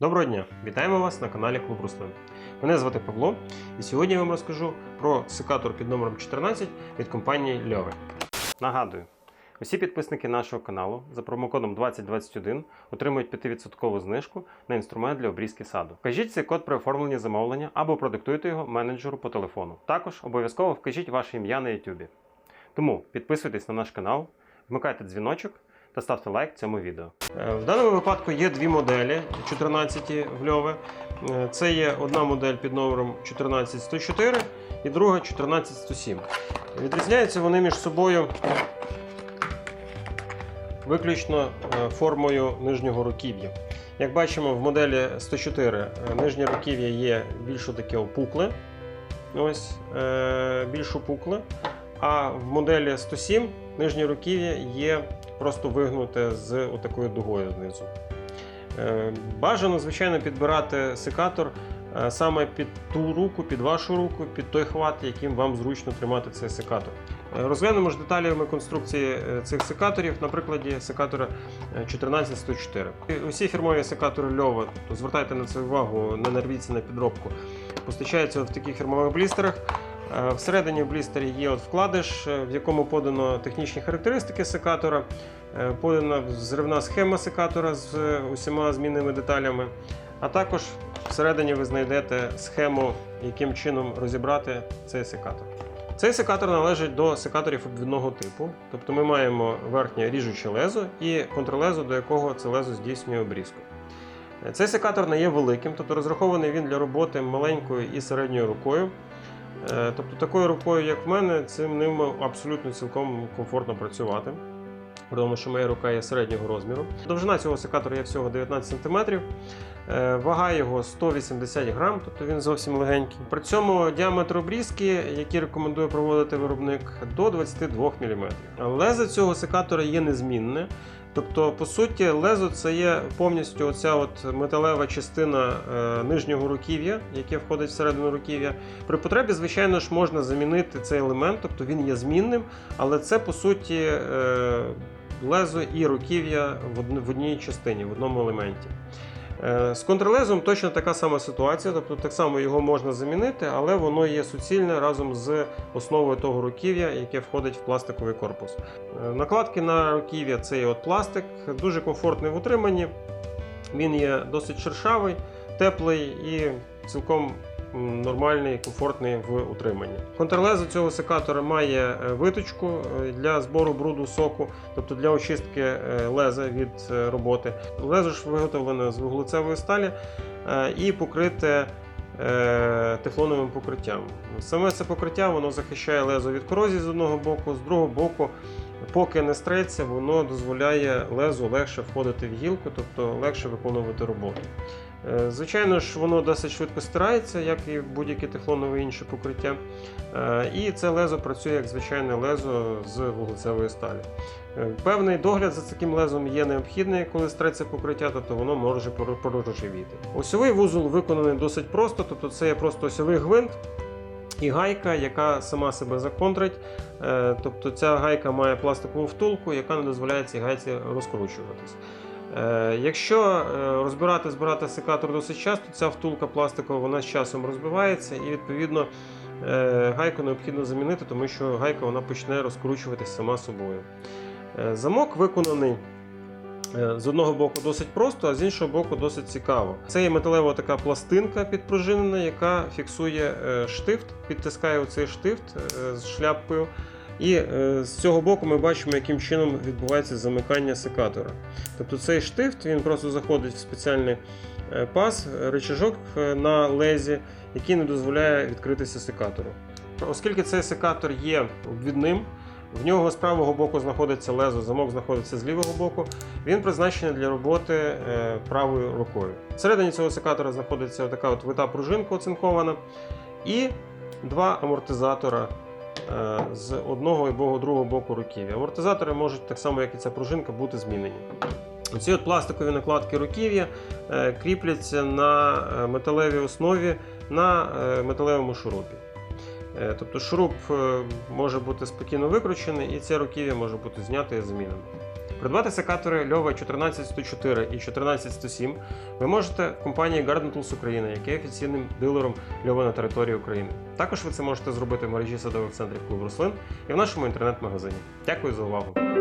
Доброго дня! Вітаємо вас на каналі Клуб Руслин. Мене звати Павло, і сьогодні я вам розкажу про секатор під номером 14 від компанії Льови. Нагадую, усі підписники нашого каналу за промокодом 2021 отримують 5% знижку на інструмент для обрізки саду. Вкажіть цей код при оформленні замовлення або продиктуйте його менеджеру по телефону. Також обов'язково вкажіть ваше ім'я на YouTube. Тому підписуйтесь на наш канал, вмикайте дзвіночок та ставте лайк цьому відео. Е, В даному випадку є дві моделі 14 в. Е, Це є одна модель під номером 14104 і друга 14107. Відрізняються вони між собою виключно е, формою нижнього руків'я. Як бачимо, в моделі 104 е, нижнє руків'я є більш таке опукле, ось, більш опукле, а в моделі 107 нижнє руків'я є просто вигнуте з отакою дугою знизу. Е, Бажано, звичайно, підбирати секатор е, саме під ту руку, під вашу руку, під той хват, яким вам зручно тримати цей секатор. Е, Розглянемо ж деталями конструкції цих секаторів на прикладі секатора е, 14104. Усі фірмові секатори Льова, звертайте на це увагу, не нарвіться на підробку, постачаються в таких фірмових блістерах. Е, Всередині в блістері є от вкладиш, е, в якому подано технічні характеристики секатора, е, подана зривна схема секатора з усіма змінними деталями. А також всередині ви знайдете схему, яким чином розібрати цей секатор. Цей секатор належить до секаторів обвідного типу, тобто ми маємо верхнє ріжуче лезо і контрлезо, до якого це лезо здійснює обрізку. Цей секатор не є великим, тобто розрахований він для роботи маленькою і середньою рукою. Е, Тобто такою рукою, як в мене, цим ним абсолютно цілком комфортно працювати. При тому, що моя рука є середнього розміру. Довжина цього секатора є всього 19 см. Е, Вага його 180 грам, тобто він зовсім легенький. При цьому діаметр обрізки, який рекомендує проводити виробник, до 22 мм. Лезо цього секатора є незмінне. Тобто, по суті, лезо це є повністю оця от металева частина е, нижнього руків'я, яке входить всередину руків'я. При потребі, звичайно ж, можна замінити цей елемент, тобто він є змінним, але це по суті е, лезо і руків'я в, одн- в одній частині, в одному елементі. Е, З контрлезом точно така сама ситуація, тобто так само його можна замінити, але воно є суцільне разом з основою того руків'я, яке входить в пластиковий корпус. Е, Накладки на руків'я це от пластик, дуже комфортний в утриманні. Він є досить шершавий, теплий і цілком нормальний, комфортний в утриманні. Контрлезо цього секатора має е, виточку е, для збору бруду соку, тобто для очистки е, леза від роботи. Лезо ж виготовлене з вуглецевої сталі і покрите тефлоновим покриттям. Саме це покриття воно захищає лезо від корозії з одного боку, з другого боку, поки не стреться, воно дозволяє лезу легше входити в гілку, тобто легше виконувати роботу. Е, Звичайно ж, воно досить швидко стирається, як і будь-яке тефлонове інше покриття. Е, І це лезо працює як звичайне лезо з вуглецевої сталі. Е, Певний догляд за таким лезом є необхідний, коли стреться покриття, тобто воно може порожевіти. Осьовий вузол виконаний досить просто, тобто це є просто осьовий гвинт. І гайка, яка сама себе законтрить. Тобто ця гайка має пластикову втулку, яка не дозволяє цій гайці розкручуватись. Е, Якщо е, розбирати збирати секатор досить часто, ця втулка пластикова вона з часом розбивається і відповідно е, гайку необхідно замінити, тому що гайка вона почне розкручуватись сама собою. Замок виконаний з одного боку досить просто, а з іншого боку досить цікаво. Це є металева така пластинка підпружинена, яка фіксує штифт, підтискає оцей штифт з шляпкою. І е, з цього боку ми бачимо, яким чином відбувається замикання секатора. Тобто цей штифт він просто заходить в спеціальний е, паз, е, рычажок е, на лезі, який не дозволяє відкритися секатору. Оскільки цей секатор є обвідним, в нього з правого боку знаходиться лезо, замок знаходиться з лівого боку. Він призначений для роботи правою рукою. Всередині цього секатора знаходиться така от вита пружинка оцинкована і два амортизатора з одного і другого боку руків'я. Амортизатори можуть так само, як і ця пружинка, бути змінені. Ці от пластикові накладки руків'я е, кріпляться на е, металевій основі на е, металевому шурупі. Е, Тобто шуруп е, може бути спокійно викручений, і це руків'я може бути знято і замінено. Придбати секатори Льова 14104 і 14107 ви можете в компанії Garden Tools України, яка є офіційним дилером Льова на території України. Також ви це можете зробити в мережі садових центрів клуб рослин і в нашому інтернет-магазині. Дякую за увагу!